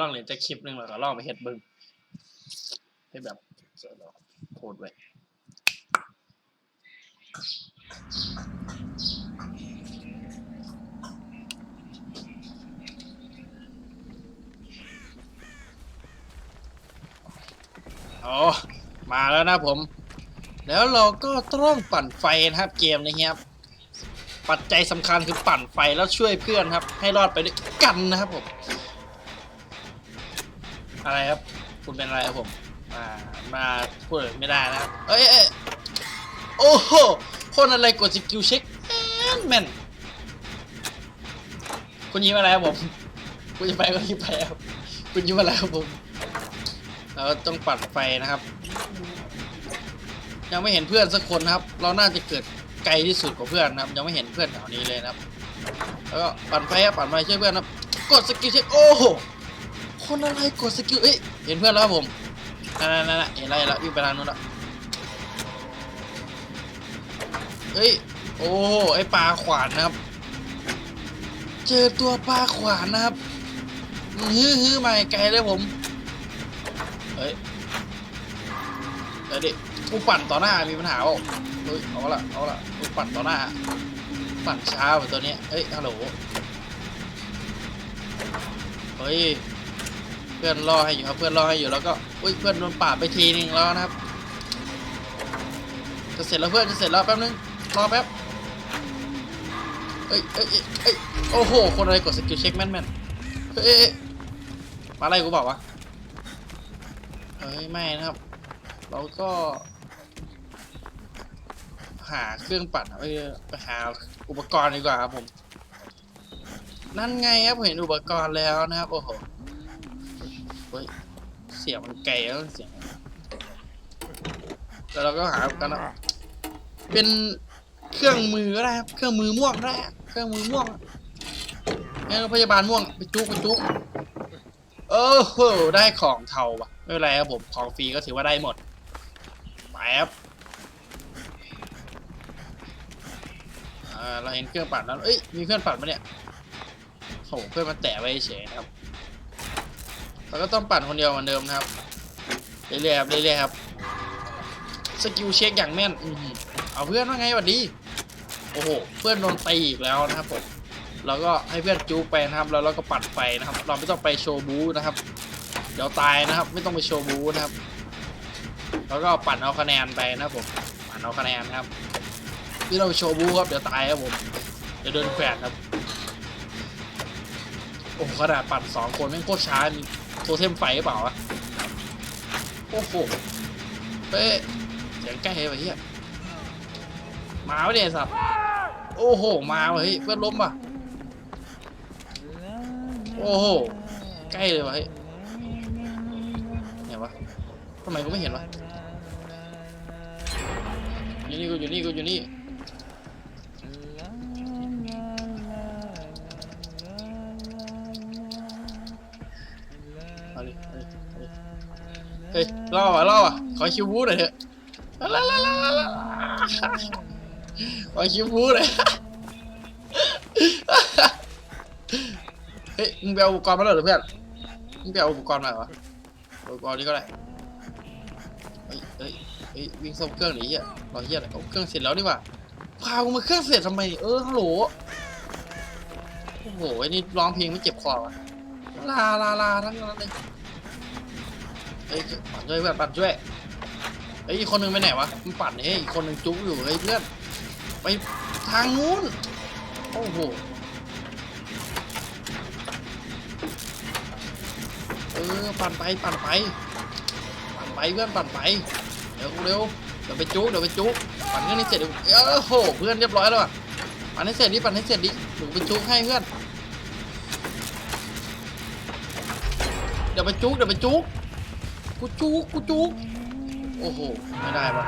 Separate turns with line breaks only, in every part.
ลุยวิตตองโอ้ยนแล้วลองเล่นจะคลิปหนึ่งแล้วก็ลองไปเฮ็ดเบึงให้แบบเสร็จแล้วโพสต์ไว้อ๋อมาแล้วนะผม แล้วเราก็ต้องปั่นไฟนะครับเกมนี้ครับ ปัจจัยสำคัญคือปั่นไฟแล้วช่วยเพื่อนครับ ให้รอดไปด้วยกันนะครับผม อะไรครับ คุณเป็นอะไรครับผม มา มาพูดไม่ได้นะครับเอ้ยเอ้ยโอ้โหคนอะไรกดสกิลเช็คแม่นคุณยิ้มอะไรครับผม คุณยิ้มไปก็ยิ้มไปครับ คุณยิ้มอะไรครับผม เราต้องปัดไฟนะครับ ยังไม่เห็นเพื่อนสักคนนะครับ เราน่าจะเกิดไกลที่สุดกว่าเพื่อนนะครับ ยังไม่เห็นเพื่อนแถวนี้เลยนะครับ แล้วก็ปั่นไฟครับปั่นไฟช่วยเพื่อนครับ กดสกิลเช็คโอ้โห คนอะไรกดสกิลเอ้ยเห็นเพื่อนแล้วครับผมนั่นนั่นเห็นอะไรแล้ววิ่งไปทางนู้นแล้วเฮ้ยโอ้ไอปลาขวานนะครับ เจอตัวปลาขวานนะครับฮื้อฮื้อมาไกลเลยผมเฮ้ยเดี๋ยวดิกูปั่นต่อหน้ามีปัญหาเปล่าเฮ้ยเอาละเอาละกูปั่นต่อหน้า ปั่นช้าแบบตัวเนี้ยเฮ้ยฮัลโหลเฮ้ย เพื่อนรอให้อยู่ครับเพื่อนรอให้อยู่แล้วก็อุ้ยเพื่อนโดนปาดไปทีนึงแล้วนะครับ จะเสร็จแล้วเพื่อนจะเสร็จแล้วแป๊บนึงรอแป๊บเอ้ยเอ้ยเอ้ยโอ้โหคนอะไรกดสกิลเช็คแม่นแม่นเฮ้ยเอ้ยมาอะไรกูบอกวะเฮ้ยไม่นะครับ เราก็ หาเครื่องปั่นอะไปไปหาอุปกรณ์ดีกว่าครับผม นั่นไงครับเห็นอุปกรณ์แล้วนะครับโอ้โห ฮ้ยเสียงมันไกลแล้วเสียงแล้วเราก็หากันนะเป็นเครื่องมือก็ได้ครับเครื่องมือม่วงได้อะเครื่องมือม่วงนี่พยาบาลม่วงไปจุกไปจุกเออโหได้ของเทาว่ะไม่เป็นไรครับผมของฟรีก็ถือว่าได้หมดไปครับเราเห็นเครื่องปั่นแล้วเอ้ยมีเครื่องปั่นปะเนี่ยโหเพื่อนมาแตะไว้เฉยนะครับ เราก็ต้องปั่นคนเดียวเหมือนเดิมนะครับ เรื่อยๆครับ เรื่อยๆครับ สกิลเช็คอย่างแม่นอืเอาเพื่อนว่าไงวัดดี โอ้โห เพื่อนโดนตีอีกแล้วนะครับผมเราก็ให้เพื่อนจูไปนะครับ แล้วเราก็ปัดไฟนะครับ เราไม่ต้องไปโชว์บูนะครับ เดี๋ยวตายนะครับ ไม่ต้องไปโชว์บูนะครับ แล้วก็ปั่นเอาคะแนนไปนะครับผม ปั่นเอาคะแนนนะครับที่เราโชว์บูครับเดี๋ยวตายครับผม เดี๋ยวโดนแขวนครับโอ้ขนาดปั่นสองคนแม่งโคตรช้ามี โทเทมไฟหรือเปล่าวะโอ้โหเป๊ะเสียงใกล้ไปเฮียมาไม่ได้สับโอ้โห มาเฮ้ยเพื่อนล้มป่ะโอ้โห ใกล้เลยวะเฮ้ยไหนวะทำไมกูไม่เห็นวะอยู่นี่กูอยู่นี่กูอยู่นี่ ฮ้ยล่อว่ะล่อว่ะขอคิวบูหน่อยเถอะลาลาลาลาลาขอคิวบูหน่อยเฮ้ยมึงไปเอาอุปกรณ์มาแล้วเหรอเพื่อนมึงไปเอาอุปกรณ์มาเหรอวะอุปกรณ์นี้ก็ได้เฮ้ยเฮ้ยเฮ้ยวิ่งซ่อมเครื่องหนีเหี้ยรอเหี้ยอะไรเอาเครื่องเสร็จแล้วนี่หว่าพากูมาเครื่องเสร็จทำไมเออฮัลโหลโอ้โหไอ้นี่ร้องเพลงไม่เจ็บคอวะลาลาลาทั้งนั้นเลย เฮ้ยปั่นช่วยเพื่อนปั่นช่วยเฮ้ยอีกคนหนึงไปไหนวะมันปั่นเฮ้ยอีกคนหนึงจุกอยู่เฮ้ยเพื่อนไปทางนู้นโอ้โหเออปั่นไปปั่นไปปั่นไปเพื่อนปั่นไปเร็วเร็วเดี๋ยวไปจุกเดี๋ยวไปจุกปั่นเครื่องนี้เสร็จเดี๋ยวเออโหเพื่อนเรียบร้อยแล้วอะปั่นให้เสร็จดิปั่นให้เสร็จดิหนูไปจุกให้เพื่อนเดี๋ยวไปจุกเดี๋ยวไปจุ กกูจุกกูจุกโอ้โห ไม่ได้ปะ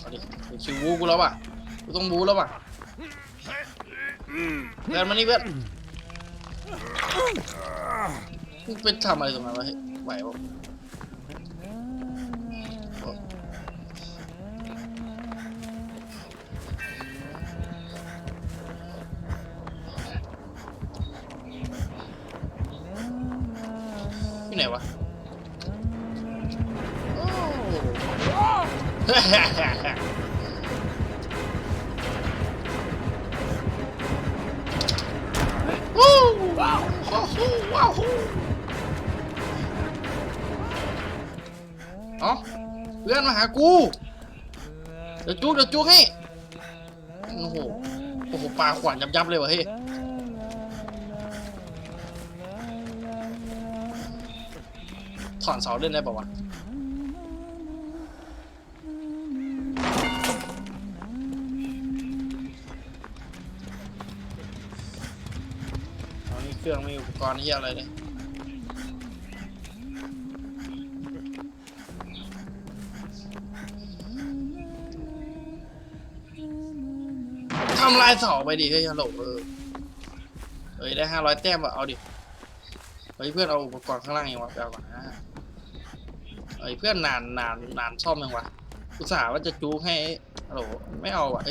เอาดิถึงคิววูกูแล้วป่ะกูต้องบูแล้วป่ะเพื่อนมานี่เพื่อนมึงเป็นทำอะไรตรงนั้นวะเฮ้ยไหวปะ วู้ว้าวว้ว้าวเอ๋อเพื่อนมาหากู เดี๋ยวจุกเดี๋ยวจุกให้ โอ้โห โอ้โหปลาขวานยับยับๆเลยวะเฮ้ยถอนเสาเล่นได้ป่าวะ รื่องไม่มีอุปกรณ์ที่อะไรเลยทำลายเสาไปดิเฮ้ยฮัลโหลเออเฮ้ยได้ห้าร้อยแต้มว่ะเอาดิเฮ้ยเพื่อนเอาอุปกรณ์ข้างล่างยังวะไปเอาก่ะเฮ้ยเพื่อนนานนานนานซ่อมยังวะอุตส่าห์ว่าจะจูให้ฮัลโหลไม่เอาว่ะ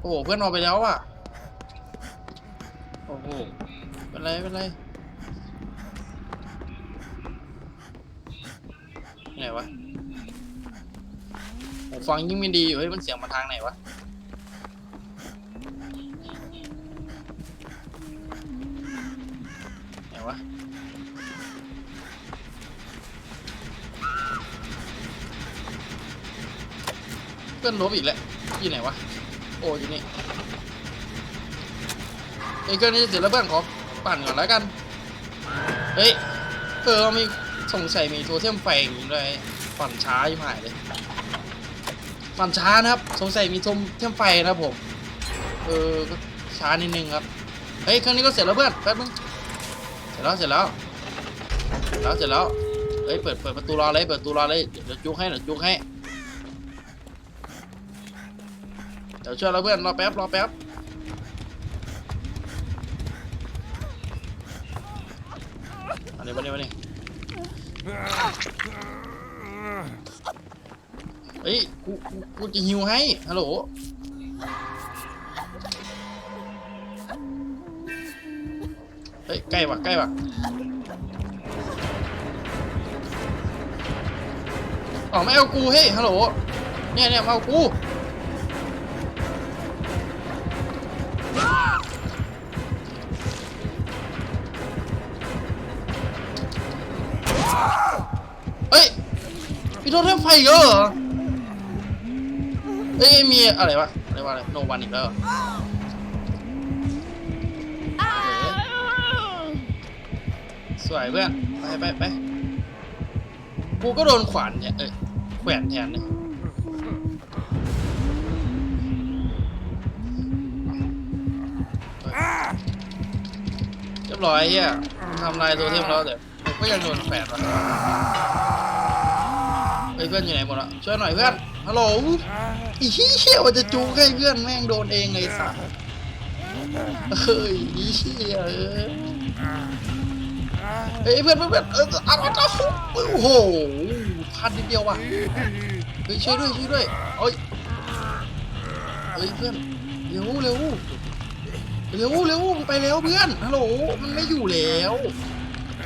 โอ้โหเพื่อนเอาไปแล้วอะ อ้โหเป็นไรเป็นไรไหนวะผมฟังยิ่งไม่ดีอยู่เฮ้ยมันเสียงมาทางไหนวะไหนวะเพื่อนลบอีกแล้วที่ไหนวะโอ้อยู่นี่ ไอ้เครื่องนี้เสร็จแล้วเพื่อนขอปั่นก่อนแล้วกัน เฮ้ยเออมีสงสัยมีโทเทมไฟอย่างนี้ด้วยปั่นช้ายิ่งหายเลยปั่นช้านะครับ สงสัยมีโทเทมไฟนะผม เออช้านิดนึงครับ เฮ้ยเครื่องนี้ก็เสร็จแล้วเพื่อนแป๊บนึง เสร็จแล้วเสร็จแล้วเสร็จแล้วเสร็จแล้วเฮ้ยเปิดเปิดประตูรอเลยเปิดประตูรอเลยเดี๋ยวเดี๋ยวจุกให้เดี๋ยวจุกให้เดี๋ยวช่วยเราเพื่อนรอแป๊บรอแป๊บ มานี่มานี่มานี่เฮ้ยกูกูกูจะฮิวให้ฮัลโหลเฮ้ยใกล้ว่ะใกล้ว่ะอ๋อไม่เอากูเฮ้ยฮัลโหลเนี่ยเนี่ยมาเอากู โทษเทมไฟอีกแล้วเหรอเอ้ยมีอะไรวะอะไรวะอะไรโนวันอีกแล้วเหรอสวยเพื่อนไปไปไปกูก็โดนขวานเนี่ยเอ้ยแขวนแทนเลยเรียบร้อยเฮียทำลายตัวเทียมแล้วแต่ผมก็ยังโดนแขวนวะ พื่อนอยู่ไหนหมดละช่วยหน่อยเพื่อนฮัลโหลอีเหี้ยว่าจะจูงให้เพื่อนแม่งโดนเองเลยสัสเฮ้ยอีเหี้ยเฮ้ยเพื่อนเพื่อนเพื่อนเออเอาเอาเอาโอ้โหพลาดนิดเดียวว่ะเฮ้ยช่วยด้วยช่วยด้วยเอ้ยเฮ้ยเพื่อนเร็วเร็วเร็วเร็วไปเร็วเพื่อนฮัลโหลมันไม่อยู่แล้ว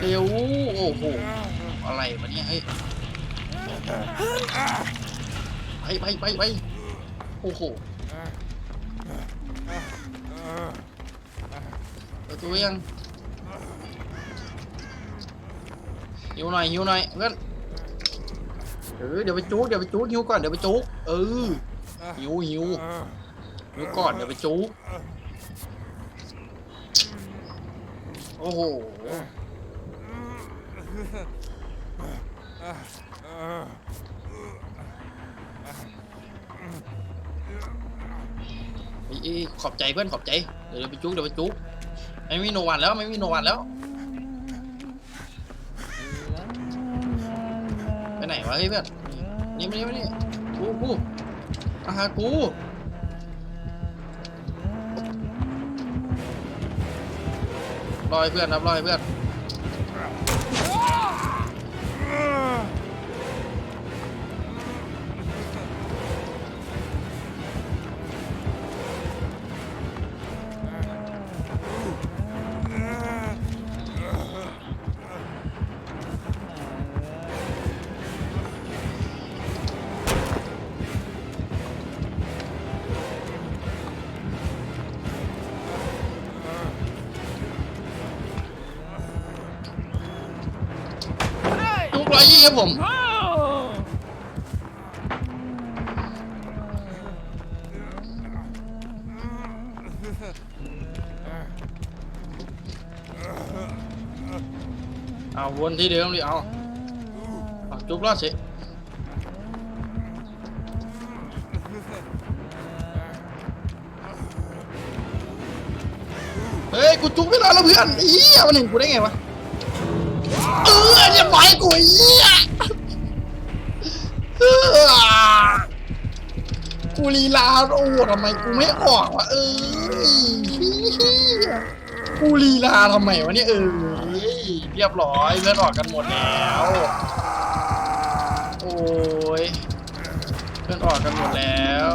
เร็วโอ้โหอะไรวะเนี่ยเฮ้ย ไปไปไปไปโอ้โหเปิดตัวยังหิวหน่อยหิวหน่อยเพื่อนเออเดี๋ยวไปจุกเดี๋ยวไปจุกหิวก่อนเดี๋ยวไปจุกเออหิวหิวหิวก่อนเดี๋ยวไปจุกโอ้โห เอ้ยเอ้ยขอบใจเพื่อนขอบใจ เดี๋ยวเดี๋ยวไปจุกเดี๋ยวไปจุกไม่มีโนวันแล้วไม่มีโนวันแล้ว ไปไหนวะเฮ้ยเพื่อน นี่มานี่มานี่กูกูมาหากูรอให้เพื่อนครับรอให้เพื่อน ร้อยยี่ครับผมเอาวนที่เดิมดิเอาเอาจุกรอดสิเฮ้ยกูจุกไม่รอดแล้วเพื่อนอี้ยมันเห็นกูได้ไงวะ ออเรียบร้อยกูเอี้ยเออกูลีลาโอ้ทำไมกูไม่ออกวะเอ้ยกูลีลาทำไมวะเนี่ยเออเรียบร้อยเพื่อนออกกันหมดแล้ว โอ้ยเพื่อนออกกันหมดแล้ว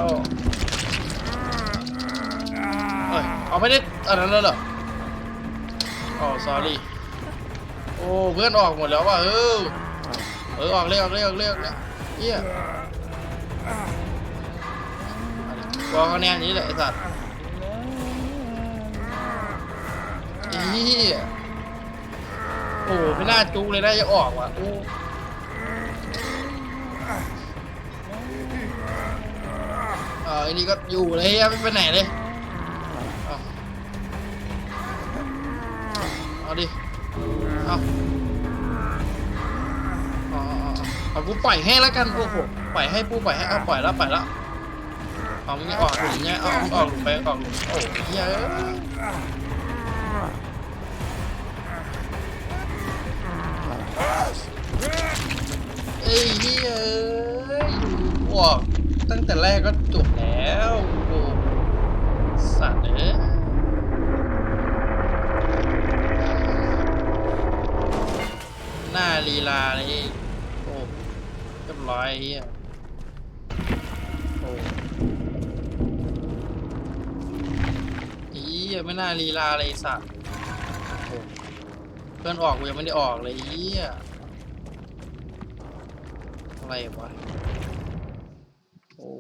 เอ้ยเอาไม่ได้อันนั้นแล้วเหรออ๋อ sorry โอ้เพื่อนออกหมดแล้วว่ะเออเออออกเลยออกเลยออกเลยออกเลยเฮียกองคะแนนนี้แหละไอสัตว์เฮียโอ้ไม่น่าจุกเลยนะจะออกว่ะโอ้เออไอ้นี่ก็อยู่เลยเฮียไม่ไปไหนเลย เอากูปล่อยให้แล้วกันโอ้โหปล่อยให้ปูปล่อยให้เอาปล่อยแล้วปล่อยแล้วเอามึงออกหลุมเนี่ยเอามึงออกหลุมไปออกหลุมโอ้ยเยเอะเอ้ยเหี้ยออกตั้งแต่แรกก็จบแล้วโอ้สัตว์เอ้ยหน้าลีลาเลย ร้อยอ้เฮียโอ้เฮียไม่น่าลีลาเลยไอ้สัตว์เพื่อนออกกูยังไม่ได้ออกเลยอ้เฮียอะไรวะโอ้